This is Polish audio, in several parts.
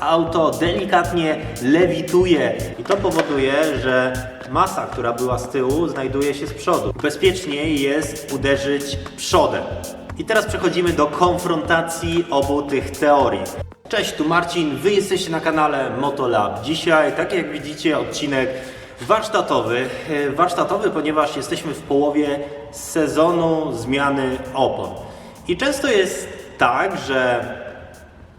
Auto delikatnie lewituje i to powoduje, że masa, która była z tyłu, znajduje się z przodu. Bezpieczniej jest uderzyć przodem. I teraz przechodzimy do konfrontacji obu tych teorii. Cześć, tu Marcin, wy jesteście na kanale Motolab. Dzisiaj, tak jak widzicie, odcinek warsztatowy. E, Warsztatowy, ponieważ jesteśmy w połowie sezonu zmiany opon. I często jest tak, że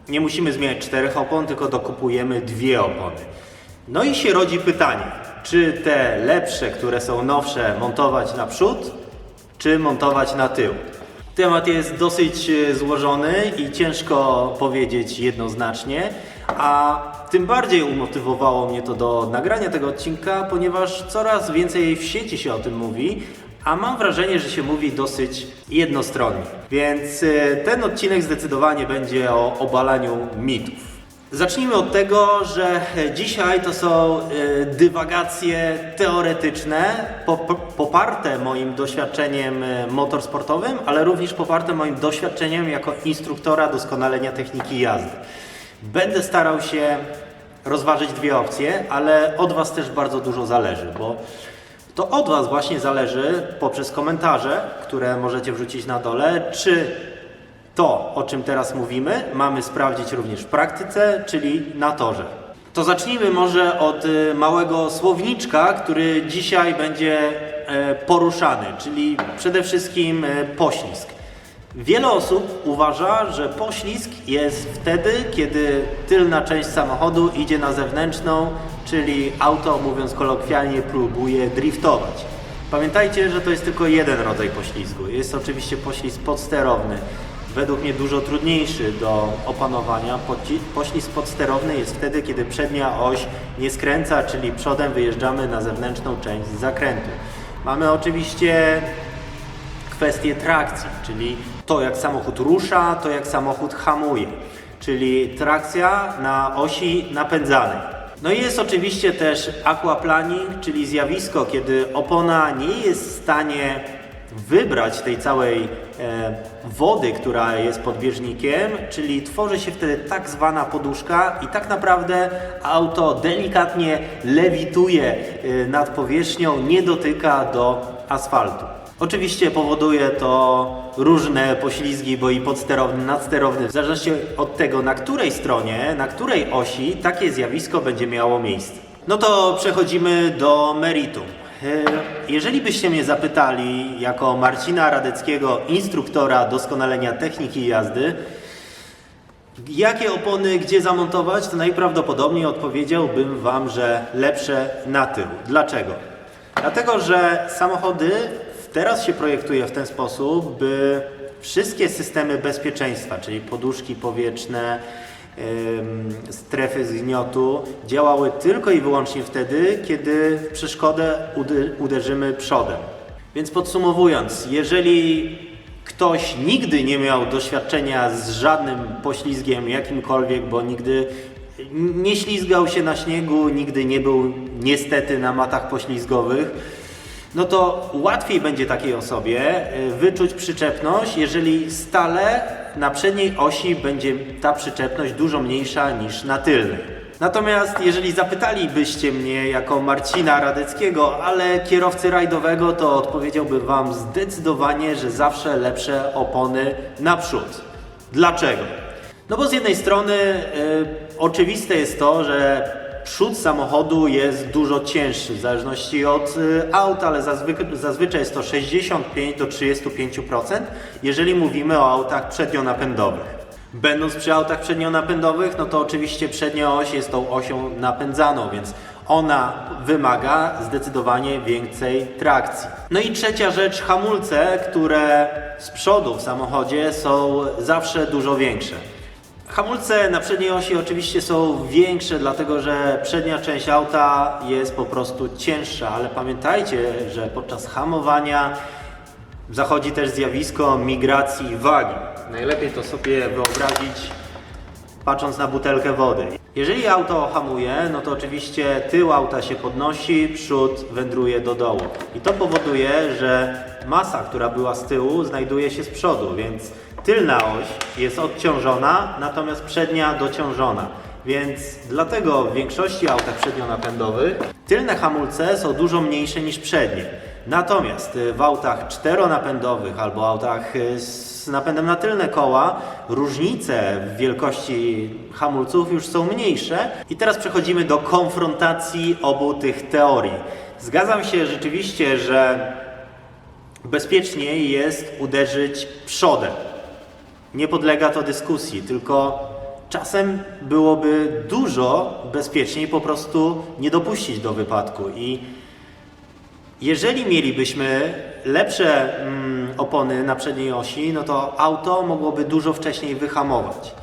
nie musimy zmieniać czterech opon, tylko dokupujemy dwie opony. No i się rodzi pytanie, czy te lepsze, które są nowsze, montować na przód, czy montować na tył? Temat jest dosyć e, złożony i ciężko powiedzieć jednoznacznie, a tym bardziej umotywowało mnie to do nagrania tego odcinka, ponieważ coraz więcej w sieci się o tym mówi, a mam wrażenie, że się mówi dosyć jednostronnie. Więc e, ten odcinek zdecydowanie będzie o obalaniu mitów. Zacznijmy od tego, że dzisiaj to są e, dywagacje teoretyczne, po- po- poparte moim doświadczeniem e, motorsportowym, ale również poparte moim doświadczeniem jako instruktora doskonalenia techniki jazdy. Będę starał się rozważyć dwie opcje, ale od Was też bardzo dużo zależy, bo to od Was właśnie zależy poprzez komentarze, które możecie wrzucić na dole, czy to, o czym teraz mówimy, mamy sprawdzić również w praktyce, czyli na torze. To zacznijmy może od y, małego słowniczka, który dzisiaj będzie e, poruszany, czyli przede wszystkim e, poślizg. Wiele osób uważa, że poślizg jest wtedy, kiedy tylna część samochodu idzie na zewnętrzną, czyli auto, mówiąc kolokwialnie, próbuje driftować. Pamiętajcie, że to jest tylko jeden rodzaj poślizgu. Jest oczywiście poślizg podsterowny, według mnie dużo trudniejszy do opanowania. Poślizg podsterowny jest wtedy, kiedy przednia oś nie skręca, czyli przodem wyjeżdżamy na zewnętrzną część zakrętu. Mamy oczywiście kwestię trakcji, czyli to jak samochód rusza, to jak samochód hamuje, czyli trakcja na osi napędzanej. No i jest oczywiście też aquaplaning, czyli zjawisko, kiedy opona nie jest w stanie wybrać tej całej e, wody, która jest pod bieżnikiem, czyli tworzy się wtedy tak zwana poduszka i tak naprawdę auto delikatnie lewituje e, nad powierzchnią, nie dotyka do asfaltu. Oczywiście powoduje to różne poślizgi, bo i podsterowny, nadsterowny, w zależności od tego, na której stronie, na której osi takie zjawisko będzie miało miejsce. No to przechodzimy do meritum. E, Jeżeli byście mnie zapytali, jako Marcina Radeckiego, instruktora doskonalenia techniki jazdy, Jakie opony gdzie zamontować, to najprawdopodobniej odpowiedziałbym Wam, że lepsze na tył. Dlaczego? Dlatego, że samochody teraz się projektuje w ten sposób, by wszystkie systemy bezpieczeństwa, czyli poduszki powietrzne, strefy zgniotu, działały tylko i wyłącznie wtedy, kiedy w przeszkodę uderzymy przodem. Więc podsumowując, jeżeli ktoś nigdy nie miał doświadczenia z żadnym poślizgiem jakimkolwiek, bo nigdy nie ślizgał się na śniegu, nigdy nie był niestety na matach poślizgowych, no to łatwiej będzie takiej osobie y, wyczuć przyczepność, jeżeli stale na przedniej osi będzie ta przyczepność dużo mniejsza niż na tylnej. Natomiast jeżeli zapytalibyście mnie jako Marcina Radeckiego, ale kierowcy rajdowego, to odpowiedziałbym Wam zdecydowanie, że zawsze lepsze opony naprzód. Dlaczego? No bo z jednej strony y, oczywiste jest to, że przód samochodu jest dużo cięższy w zależności od y, auta, ale zazwy- zazwyczaj jest to 65 do 35%, jeżeli mówimy o autach przednionapędowych. Będąc przy autach przednionapędowych, no to oczywiście przednia oś jest tą osią napędzaną, więc ona wymaga zdecydowanie więcej trakcji. No i trzecia rzecz, hamulce, które z przodu w samochodzie są zawsze dużo większe. Hamulce na przedniej osi oczywiście są większe, dlatego że przednia część auta jest po prostu cięższa, ale pamiętajcie, że podczas hamowania zachodzi też zjawisko migracji wagi. Najlepiej to sobie wyobrazić patrząc na butelkę wody. Jeżeli auto hamuje, no to oczywiście tył auta się podnosi, przód wędruje do dołu. I to powoduje, że masa, która była z tyłu, znajduje się z przodu, więc tylna oś jest odciążona, natomiast przednia dociążona. Więc dlatego w większości autach przednionapędowych tylne hamulce są dużo mniejsze niż przednie. Natomiast y, w autach czteronapędowych albo autach y, z napędem na tylne koła różnice w wielkości hamulców już są mniejsze. I teraz przechodzimy do konfrontacji obu tych teorii. Zgadzam się rzeczywiście, że bezpieczniej jest uderzyć przodem. Nie podlega to dyskusji, tylko czasem byłoby dużo bezpieczniej po prostu nie dopuścić do wypadku. I jeżeli mielibyśmy lepsze mm, opony na przedniej osi, no to auto mogłoby dużo wcześniej wyhamować.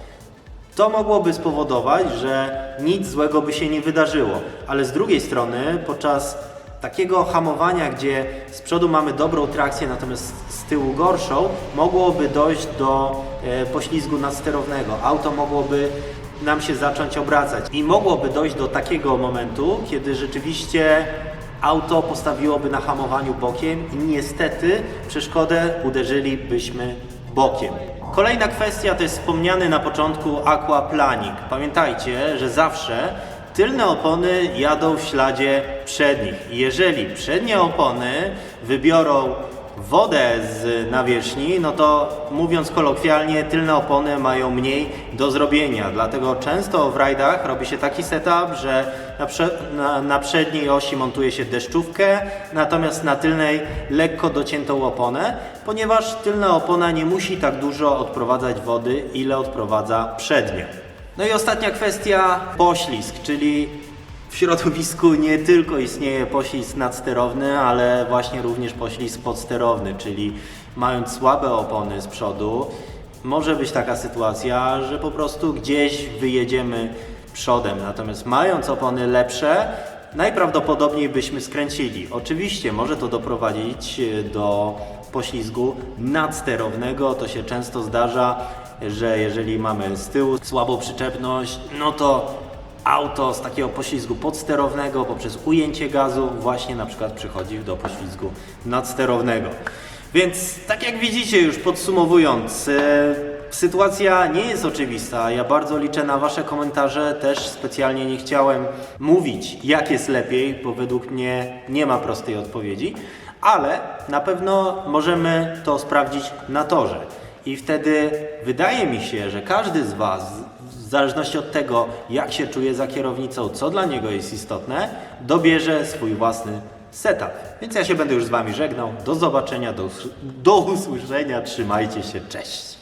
To mogłoby spowodować, że nic złego by się nie wydarzyło, ale z drugiej strony podczas takiego hamowania, gdzie z przodu mamy dobrą trakcję, natomiast z tyłu gorszą, mogłoby dojść do e, poślizgu nadsterownego. Auto mogłoby nam się zacząć obracać i mogłoby dojść do takiego momentu, kiedy rzeczywiście auto postawiłoby na hamowaniu bokiem i niestety przeszkodę uderzylibyśmy bokiem. Kolejna kwestia to jest wspomniany na początku aquaplaning. Pamiętajcie, że zawsze tylne opony jadą w śladzie przednich. Jeżeli przednie opony wybiorą wodę z nawierzchni, no to mówiąc kolokwialnie, tylne opony mają mniej do zrobienia. Dlatego często w rajdach robi się taki setup, że na, prze, na, na przedniej osi montuje się deszczówkę, natomiast na tylnej lekko dociętą oponę, ponieważ tylna opona nie musi tak dużo odprowadzać wody, ile odprowadza przednia. No i ostatnia kwestia, poślizg, czyli w środowisku nie tylko istnieje poślizg nadsterowny, ale właśnie również poślizg podsterowny, czyli mając słabe opony z przodu, może być taka sytuacja, że po prostu gdzieś wyjedziemy przodem. Natomiast mając opony lepsze, najprawdopodobniej byśmy skręcili. Oczywiście może to doprowadzić e, do poślizgu nadsterownego. To się często zdarza, że jeżeli mamy z tyłu słabą przyczepność, no to auto z takiego poślizgu podsterownego poprzez ujęcie gazu właśnie na przykład przychodzi do poślizgu nadsterownego. Więc tak jak widzicie już podsumowując, e, sytuacja nie jest oczywista. Ja bardzo liczę na Wasze komentarze. Też specjalnie nie chciałem mówić jak jest lepiej, bo według mnie nie ma prostej odpowiedzi, ale na pewno możemy to sprawdzić na torze. I wtedy wydaje mi się, że każdy z Was, w zależności od tego, jak się czuje za kierownicą, co dla niego jest istotne, dobierze swój własny setup. Więc ja się będę już z Wami żegnał. Do zobaczenia, do, do usłyszenia. Trzymajcie się, cześć.